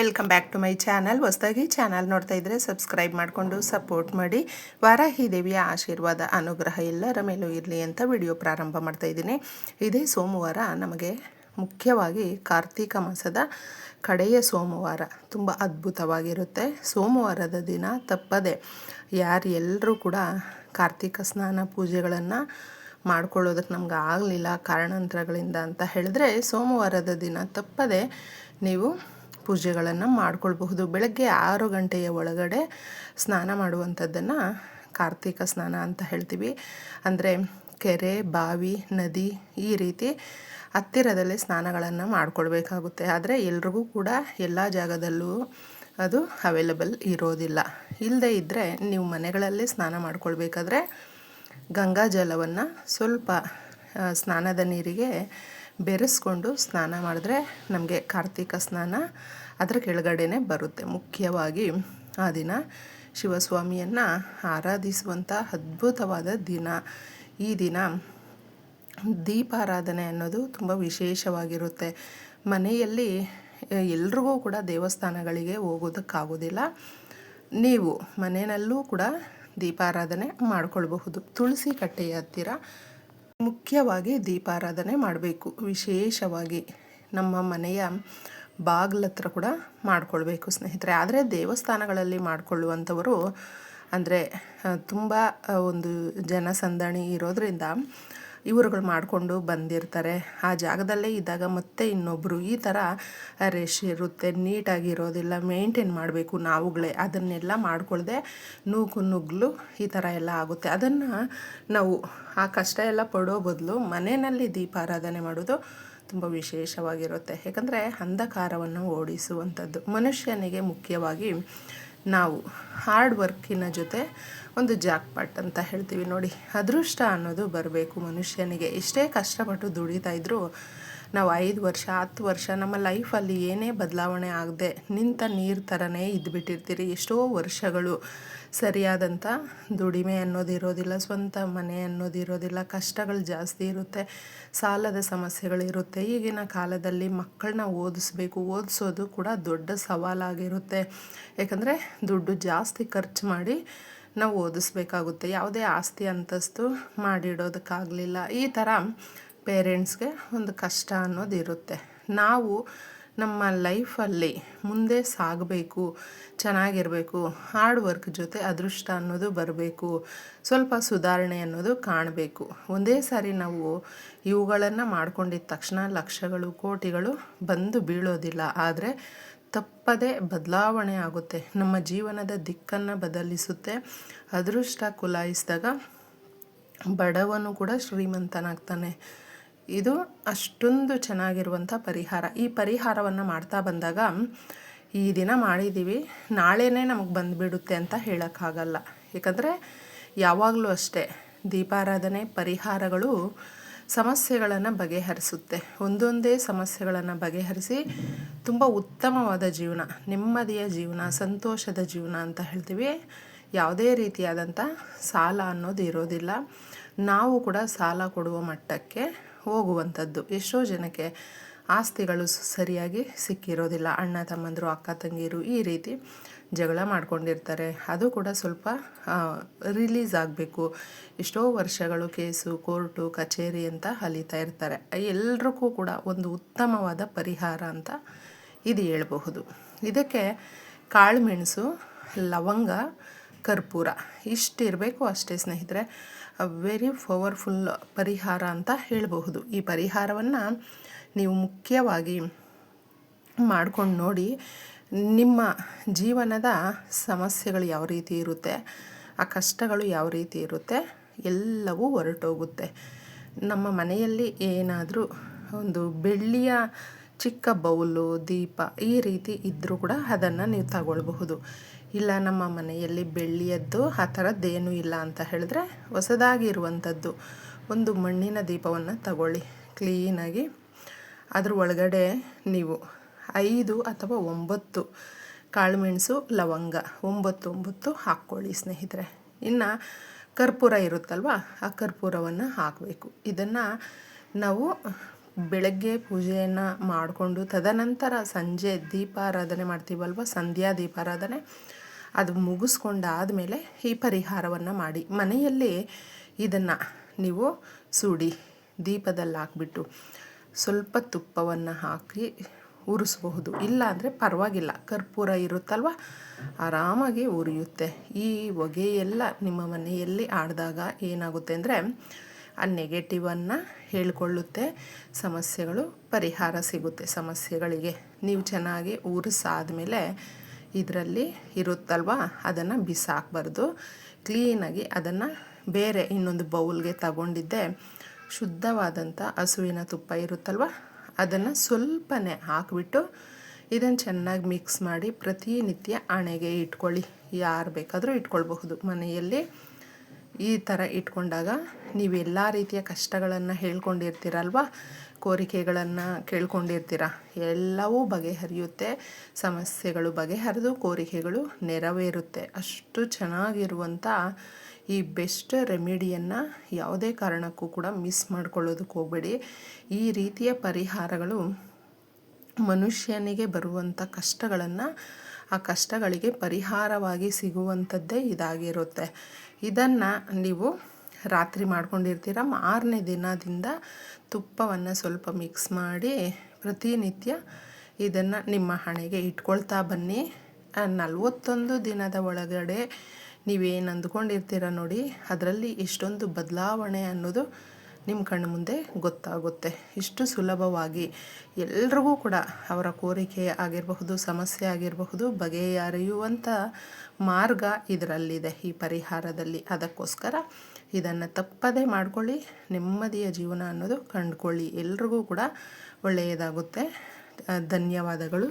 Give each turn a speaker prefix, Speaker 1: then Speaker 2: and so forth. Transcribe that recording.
Speaker 1: Welcome back to my channel ಹೊಸದಾಗಿ channel ನೋಡ್ತಾ ಇದ್ರೆ ಸಬ್ಸ್ಕ್ರೈಬ್ ಮಾಡಿಕೊಂಡು ಸಪೋರ್ಟ್ ಮಾಡಿ. ವಾರಾಹಿ ದೇವಿಯ ಆಶೀರ್ವಾದ, ಅನುಗ್ರಹ ಎಲ್ಲರ ಮೇಲೂ ಇರಲಿ ಅಂತ ವಿಡಿಯೋ ಪ್ರಾರಂಭ ಮಾಡ್ತಾ ಇದ್ದೀನಿ. ಇದೇ ಸೋಮವಾರ ನಮಗೆ ಮುಖ್ಯವಾಗಿ ಕಾರ್ತೀಕ ಮಾಸದ ಕಡೆಯ ಸೋಮವಾರ ತುಂಬ ಅದ್ಭುತವಾಗಿರುತ್ತೆ. ಸೋಮವಾರದ ದಿನ ತಪ್ಪದೆ ಯಾರು ಎಲ್ಲರೂ ಕೂಡ ಕಾರ್ತೀಕ ಸ್ನಾನ ಪೂಜೆಗಳನ್ನು ಮಾಡ್ಕೊಳ್ಳೋದಕ್ಕೆ ನಮ್ಗೆ ಆಗಲಿಲ್ಲ ಕಾರಣಾಂತರಗಳಿಂದ ಅಂತ ಹೇಳಿದ್ರೆ ಸೋಮವಾರದ ದಿನ ತಪ್ಪದೆ ನೀವು ಪೂಜೆಗಳನ್ನು ಮಾಡ್ಕೊಳ್ಬಹುದು. ಬೆಳಗ್ಗೆ ಆರು ಗಂಟೆಯ ಒಳಗಡೆ ಸ್ನಾನ ಮಾಡುವಂಥದ್ದನ್ನು ಕಾರ್ತಿಕ ಸ್ನಾನ ಅಂತ ಹೇಳ್ತೀವಿ. ಅಂದರೆ ಕೆರೆ, ಬಾವಿ, ನದಿ ಈ ರೀತಿ ಹತ್ತಿರದಲ್ಲಿ ಸ್ನಾನಗಳನ್ನು ಮಾಡ್ಕೊಳ್ಬೇಕಾಗುತ್ತೆ. ಆದರೆ ಎಲ್ರಿಗೂ ಕೂಡ ಎಲ್ಲ ಜಾಗದಲ್ಲೂ ಅದು ಅವೈಲಬಲ್ ಇರೋದಿಲ್ಲ. ಇಲ್ಲದೇ ಇದ್ದರೆ ನೀವು ಮನೆಗಳಲ್ಲೇ ಸ್ನಾನ ಮಾಡ್ಕೊಳ್ಬೇಕಾದ್ರೆ ಗಂಗಾ ಜಲವನ್ನು ಸ್ವಲ್ಪ ಸ್ನಾನದ ನೀರಿಗೆ ಬೆರೆಸ್ಕೊಂಡು ಸ್ನಾನ ಮಾಡಿದ್ರೆ ನಮಗೆ ಕಾರ್ತಿಕ ಸ್ನಾನ ಅದರ ಕೆಳಗಡೆನೆ ಬರುತ್ತೆ. ಮುಖ್ಯವಾಗಿ ಆ ದಿನ ಶಿವಸ್ವಾಮಿಯನ್ನು ಆರಾಧಿಸುವಂಥ ಅದ್ಭುತವಾದ ದಿನ. ಈ ದಿನ ದೀಪಾರಾಧನೆ ಅನ್ನೋದು ತುಂಬ ವಿಶೇಷವಾಗಿರುತ್ತೆ. ಮನೆಯಲ್ಲಿ ಎಲ್ರಿಗೂ ಕೂಡ ದೇವಸ್ಥಾನಗಳಿಗೆ ಹೋಗೋದಕ್ಕಾಗೋದಿಲ್ಲ. ನೀವು ಮನೆಯಲ್ಲೂ ಕೂಡ ದೀಪಾರಾಧನೆ ಮಾಡಿಕೊಳ್ಬಹುದು. ತುಳಸಿ ಕಟ್ಟೆಯ ಹತ್ತಿರ ಮುಖ್ಯವಾಗಿ ದೀಪಾರಾಧನೆ ಮಾಡಬೇಕು. ವಿಶೇಷವಾಗಿ ನಮ್ಮ ಮನೆಯ ಬಾಗ್ಲತ್ರ ಕೂಡ ಮಾಡಿಕೊಳ್ಬೇಕು ಸ್ನೇಹಿತರೆ. ಆದರೆ ದೇವಸ್ಥಾನಗಳಲ್ಲಿ ಮಾಡಿಕೊಳ್ಳುವಂಥವರು ಅಂದರೆ ತುಂಬ ಒಂದು ಜನಸಂದಣಿ ಇರೋದರಿಂದ ಇವರುಗಳು ಮಾಡಿಕೊಂಡು ಬಂದಿರ್ತಾರೆ. ಆ ಜಾಗದಲ್ಲೇ ಇದ್ದಾಗ ಮತ್ತೆ ಇನ್ನೊಬ್ಬರು ಈ ಥರ ರೆಶ್ ಇರುತ್ತೆ. ನೀಟಾಗಿರೋದಿಲ್ಲ ಮೇಂಟೈನ್ ಮಾಡಬೇಕು ನಾವುಗಳೇ. ಅದನ್ನೆಲ್ಲ ಮಾಡ್ಕೊಳ್ಳದೆ ನೂಕು ನುಗ್ಗಲು ಈ ಥರ ಎಲ್ಲ ಆಗುತ್ತೆ. ಅದನ್ನು ನಾವು ಆ ಕಷ್ಟ ಎಲ್ಲ ಪಡೋ ಬದಲು ಮನೆಯಲ್ಲಿ ದೀಪಾರಾಧನೆ ಮಾಡೋದು ತುಂಬ ವಿಶೇಷವಾಗಿರುತ್ತೆ. ಯಾಕಂದರೆ ಅಂಧಕಾರವನ್ನು ಓಡಿಸುವಂಥದ್ದು ಮನುಷ್ಯನಿಗೆ ಮುಖ್ಯವಾಗಿ ನಾವು ಹಾರ್ಡ್ ವರ್ಕಿನ ಜೊತೆ ಒಂದು ಜಾಕ್ಪಾಟ್ ಅಂತ ಹೇಳ್ತೀವಿ ನೋಡಿ. ಅದೃಷ್ಟ ಅನ್ನೋದು ಬರಬೇಕು ಮನುಷ್ಯನಿಗೆ. ಎಷ್ಟೇ ಕಷ್ಟಪಟ್ಟು ದುಡಿತಾ ಇದ್ದರೂ ನಾವು ಐದು ವರ್ಷ, ಹತ್ತು ವರ್ಷ ನಮ್ಮ ಲೈಫಲ್ಲಿ ಏನೇ ಬದಲಾವಣೆ ಆಗದೆ ನಿಂತ ನೀರು ಥರನೇ ಇದ್ದುಬಿಟ್ಟಿರ್ತೀರಿ ಎಷ್ಟೋ ವರ್ಷಗಳು ಸರಿಯಾದಂಥ ದುಡಿಮೆ ಅನ್ನೋದಿರೋದಿಲ್ಲ ಸ್ವಂತ ಮನೆ ಅನ್ನೋದಿರೋದಿಲ್ಲ ಕಷ್ಟಗಳು ಜಾಸ್ತಿ ಇರುತ್ತೆ, ಸಾಲದ ಸಮಸ್ಯೆಗಳಿರುತ್ತೆ ಈಗಿನ ಕಾಲದಲ್ಲಿ ಮಕ್ಕಳನ್ನ ಓದಿಸ್ಬೇಕು, ಓದಿಸೋದು ಕೂಡ ದೊಡ್ಡ ಸವಾಲಾಗಿರುತ್ತೆ. ಯಾಕಂದರೆ ದುಡ್ಡು ಜಾಸ್ತಿ ಖರ್ಚು ಮಾಡಿ ನಾವು ಓದಿಸ್ಬೇಕಾಗುತ್ತೆ. ಯಾವುದೇ ಆಸ್ತಿ ಅಂತಸ್ತು ಮಾಡಿಡೋದಕ್ಕಾಗಲಿಲ್ಲ. ಈ ಥರ ಪೇರೆಂಟ್ಸ್ಗೆ ಒಂದು ಕಷ್ಟ ಅನ್ನೋದು ಇರುತ್ತೆ. ನಾವು ನಮ್ಮ ಲೈಫಲ್ಲಿ ಮುಂದೆ ಸಾಗಬೇಕು, ಚೆನ್ನಾಗಿರಬೇಕು, ಹಾರ್ಡ್ ವರ್ಕ್ ಜೊತೆ ಅದೃಷ್ಟ ಅನ್ನೋದು ಬರಬೇಕು, ಸ್ವಲ್ಪ ಸುಧಾರಣೆ ಅನ್ನೋದು ಕಾಣಬೇಕು. ಒಂದೇ ಸಾರಿ ನಾವು ಇವುಗಳನ್ನು ಮಾಡ್ಕೊಂಡಿದ್ದ ತಕ್ಷಣ ಲಕ್ಷಗಳು, ಕೋಟಿಗಳು ಬಂದು ಬೀಳೋದಿಲ್ಲ. ಆದರೆ ತಪ್ಪದೇ ಬದಲಾವಣೆ ಆಗುತ್ತೆ. ನಮ್ಮ ಜೀವನದ ದಿಕ್ಕನ್ನು ಬದಲಿಸುತ್ತೆ. ಅದೃಷ್ಟ ಕುಲಾಯಿಸಿದಾಗ ಬಡವನು ಕೂಡ ಶ್ರೀಮಂತನಾಗ್ತಾನೆ. ಇದು ಅಷ್ಟೊಂದು ಚೆನ್ನಾಗಿರುವಂಥ ಪರಿಹಾರ. ಈ ಪರಿಹಾರವನ್ನು ಮಾಡ್ತಾ ಬಂದಾಗ ಈ ದಿನ ಮಾಡಿದ್ದೀವಿ. ನಾಳೆನೇ ನಮಗೆ ಬಂದುಬಿಡುತ್ತೆ ಅಂತ ಹೇಳೋಕ್ಕಾಗಲ್ಲ. ಏಕೆಂದರೆ ಯಾವಾಗಲೂ ಅಷ್ಟೇ ದೀಪಾರಾಧನೆ ಪರಿಹಾರಗಳು ಸಮಸ್ಯೆಗಳನ್ನು ಬಗೆಹರಿಸುತ್ತೆ. ಒಂದೊಂದೇ ಸಮಸ್ಯೆಗಳನ್ನು ಬಗೆಹರಿಸಿ ತುಂಬ ಉತ್ತಮವಾದ ಜೀವನ, ನೆಮ್ಮದಿಯ ಜೀವನ, ಸಂತೋಷದ ಜೀವನ ಅಂತ ಹೇಳ್ತೀವಿ. ಯಾವುದೇ ರೀತಿಯಾದಂಥ ಸಾಲ ಅನ್ನೋದು ಇರೋದಿಲ್ಲ. ನಾವು ಕೂಡ ಸಾಲ ಕೊಡುವ ಮಟ್ಟಕ್ಕೆ ಹೋಗುವಂಥದ್ದು. ಎಷ್ಟೋ ಜನಕ್ಕೆ ಆಸ್ತಿಗಳು ಸರಿಯಾಗಿ ಸಿಕ್ಕಿರೋದಿಲ್ಲ. ಅಣ್ಣ, ತಮ್ಮಂದರು, ಅಕ್ಕ, ತಂಗಿಯರು ಈ ರೀತಿ ಜಗಳ ಮಾಡ್ಕೊಂಡಿರ್ತಾರೆ. ಅದು ಕೂಡ ಸ್ವಲ್ಪ ರಿಲೀಸ್ ಆಗಬೇಕು. ಎಷ್ಟೋ ವರ್ಷಗಳು ಕೇಸು, ಕೋರ್ಟು, ಕಚೇರಿ ಅಂತ ಅಲಿತಾ ಇರ್ತಾರೆ. ಎಲ್ರಿಗೂ ಕೂಡ ಒಂದು ಉತ್ತಮವಾದ ಪರಿಹಾರ ಅಂತ ಇದು ಹೇಳಬಹುದು. ಇದಕ್ಕೆ ಕಾಳುಮೆಣಸು ಲವಂಗ, ಕರ್ಪೂರ ಇಷ್ಟಿರಬೇಕು ಅಷ್ಟೇ ಸ್ನೇಹಿತರೆ. ವೆರಿ ಪವರ್ಫುಲ್ ಪರಿಹಾರ ಅಂತ ಹೇಳಬಹುದು. ಈ ಪರಿಹಾರವನ್ನು ನೀವು ಮುಖ್ಯವಾಗಿ ಮಾಡ್ಕೊಂಡು ನೋಡಿ ನಿಮ್ಮ ಜೀವನದ ಸಮಸ್ಯೆಗಳು ಯಾವ ರೀತಿ ಇರುತ್ತೆ, ಆ ಕಷ್ಟಗಳು ಯಾವ ರೀತಿ ಇರುತ್ತೆ, ಎಲ್ಲವೂ ಹೊರಟೋಗುತ್ತೆ. ನಮ್ಮ ಮನೆಯಲ್ಲಿ ಏನಾದರೂ ಒಂದು ಬೆಳ್ಳಿಯ ಚಿಕ್ಕ ಬೌಲು, ದೀಪ ಈ ರೀತಿ ಇದ್ದರೂ ಕೂಡ ಅದನ್ನು ನೀವು ತಗೊಳ್ಬಹುದು. ಇಲ್ಲ, ನಮ್ಮ ಮನೆಯಲ್ಲಿ ಬೆಳ್ಳಿಯದ್ದು ಆ ಥರದ್ದೇನೂ ಇಲ್ಲ ಅಂತ ಹೇಳಿದ್ರೆ ಹೊಸದಾಗಿರುವಂಥದ್ದು ಒಂದು ಮಣ್ಣಿನ ದೀಪವನ್ನು ತಗೊಳ್ಳಿ. ಕ್ಲೀನಾಗಿ. ಅದ್ರ ಒಳಗಡೆ ನೀವು ಐದು ಅಥವಾ ಒಂಬತ್ತು ಕಾಳುಮೆಣಸು, ಲವಂಗ ಒಂಬತ್ತು ಒಂಬತ್ತು ಹಾಕ್ಕೊಳ್ಳಿ ಸ್ನೇಹಿತರೆ. ಇನ್ನು ಕರ್ಪೂರ ಇರುತ್ತಲ್ವ, ಆ ಕರ್ಪೂರವನ್ನು ಹಾಕಬೇಕು. ಇದನ್ನು ನಾವು ಬೆಳಗ್ಗೆ ಪೂಜೆಯನ್ನು ಮಾಡಿಕೊಂಡು ತದನಂತರ ಸಂಜೆ ದೀಪಾರಾಧನೆ ಮಾಡ್ತೀವಲ್ವ, ಸಂಧ್ಯಾ ದೀಪಾರಾಧನೆ ಅದು ಮುಗಿಸ್ಕೊಂಡಾದಮೇಲೆ ಈ ಪರಿಹಾರವನ್ನು ಮಾಡಿ. ಮನೆಯಲ್ಲಿ ಇದನ್ನು ನೀವು ಸೂಡಿ ದೀಪದಲ್ಲಿ ಹಾಕ್ಬಿಟ್ಟು ಸ್ವಲ್ಪ ತುಪ್ಪವನ್ನು ಹಾಕಿ ಉರಿಸ್ಬಹುದು. ಇಲ್ಲ ಅಂದರೆ ಪರವಾಗಿಲ್ಲ. ಕರ್ಪೂರ ಇರುತ್ತಲ್ವ? ಆರಾಮಾಗಿ ಉರಿಯುತ್ತೆ. ಈ ಹೊಗೆ ಎಲ್ಲ ನಿಮ್ಮ ಮನೆಯಲ್ಲಿ ಆಡಿದಾಗ ಏನಾಗುತ್ತೆ ಅಂದರೆ ಆ ನೆಗೆಟಿವನ್ನು ಹೇಳ್ಕೊಳ್ಳುತ್ತೆ. ಸಮಸ್ಯೆಗಳು ಪರಿಹಾರ ಸಿಗುತ್ತೆ. ಸಮಸ್ಯೆಗಳಿಗೆ ನೀವು ಚೆನ್ನಾಗಿ ಉರಿಸಾದ್ಮೇಲೆ ಇದರಲ್ಲಿ ಇರುತ್ತಲ್ವ? ಅದನ್ನು ಬಿಸಾಕಬಾರ್ದು. ಕ್ಲೀನಾಗಿ ಅದನ್ನು ಬೇರೆ ಇನ್ನೊಂದು ಬೌಲ್ಗೆ ತಗೊಂಡಿದ್ದೆ. ಶುದ್ಧವಾದಂಥ ಹಸುವಿನ ತುಪ್ಪ ಇರುತ್ತಲ್ವ? ಅದನ್ನು ಸ್ವಲ್ಪನೇ ಹಾಕಿಬಿಟ್ಟು ಇದನ್ನು ಚೆನ್ನಾಗಿ ಮಿಕ್ಸ್ ಮಾಡಿ ಪ್ರತಿನಿತ್ಯ ಹಣೆಗೆ ಇಟ್ಕೊಳ್ಳಿ. ಯಾರು ಬೇಕಾದರೂ ಇಟ್ಕೊಳ್ಬಹುದು. ಮನೆಯಲ್ಲಿ ಈ ಥರ ಇಟ್ಕೊಂಡಾಗ ನೀವೆಲ್ಲ ರೀತಿಯ ಕಷ್ಟಗಳನ್ನು ಹೇಳ್ಕೊಂಡಿರ್ತೀರಲ್ವ? ಕೋರಿಕೆಗಳನ್ನು ಕೇಳ್ಕೊಂಡಿರ್ತೀರ? ಎಲ್ಲವೂ ಬಗೆಹರಿಯುತ್ತೆ. ಸಮಸ್ಯೆಗಳು ಬಗೆಹರಿದು ಕೋರಿಕೆಗಳು ನೆರವೇರುತ್ತೆ. ಅಷ್ಟು ಚೆನ್ನಾಗಿರುವಂಥ ಈ ಬೆಸ್ಟ್ ರೆಮಿಡಿಯನ್ನು ಯಾವುದೇ ಕಾರಣಕ್ಕೂ ಕೂಡ ಮಿಸ್ ಮಾಡ್ಕೊಳ್ಳೋದಕ್ಕೆ ಹೋಗಬೇಡಿ. ಈ ರೀತಿಯ ಪರಿಹಾರಗಳು ಮನುಷ್ಯನಿಗೆ ಬರುವಂಥ ಕಷ್ಟಗಳನ್ನು ಆ ಕಷ್ಟಗಳಿಗೆ ಪರಿಹಾರವಾಗಿ ಸಿಗುವಂಥದ್ದೇ ಇದಾಗಿರುತ್ತೆ. ಇದನ್ನು ನೀವು ರಾತ್ರಿ ಮಾಡ್ಕೊಂಡಿರ್ತೀರ. ಮಾರನೇ ದಿನದಿಂದ ತುಪ್ಪವನ್ನು ಸ್ವಲ್ಪ ಮಿಕ್ಸ್ ಮಾಡಿ ಪ್ರತಿನಿತ್ಯ ಇದನ್ನು ನಿಮ್ಮ ಹಣೆಗೆ ಇಟ್ಕೊಳ್ತಾ ಬನ್ನಿ. ನಲವತ್ತೊಂದು ದಿನದ ಒಳಗಡೆ ನೀವೇನು ಅಂದ್ಕೊಂಡಿರ್ತೀರ ನೋಡಿ, ಅದರಲ್ಲಿ ಇಷ್ಟೊಂದು ಬದಲಾವಣೆ ಅನ್ನೋದು ನಿಮ್ಮ ಕಣ್ಣು ಮುಂದೆ ಗೊತ್ತಾಗುತ್ತೆ. ಇಷ್ಟು ಸುಲಭವಾಗಿ ಎಲ್ರಿಗೂ ಕೂಡ ಅವರ ಕೋರಿಕೆ ಆಗಿರಬಹುದು, ಸಮಸ್ಯೆ ಆಗಿರಬಹುದು ಬಗೆಹರಿಯುವಂಥ ಮಾರ್ಗ ಇದರಲ್ಲಿದೆ ಈ ಪರಿಹಾರದಲ್ಲಿ. ಅದಕ್ಕೋಸ್ಕರ ಇದನ್ನು ತಪ್ಪದೇ ಮಾಡ್ಕೊಳ್ಳಿ ನೆಮ್ಮದಿಯ ಜೀವನ ಅನ್ನೋದು ಕಂಡುಕೊಳ್ಳಿ. ಎಲ್ರಿಗೂ ಕೂಡ ಒಳ್ಳೆಯದಾಗುತ್ತೆ. ಧನ್ಯವಾದಗಳು.